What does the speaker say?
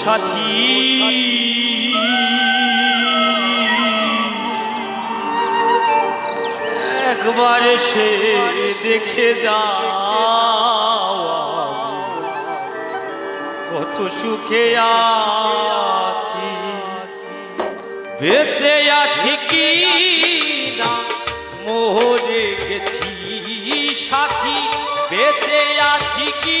সাথী। একবার সে দেখে যাও কত সুখে আছি। বেঁচে আছি কি না? মোহরে গেছি সাথী। বেঁচে আছি কি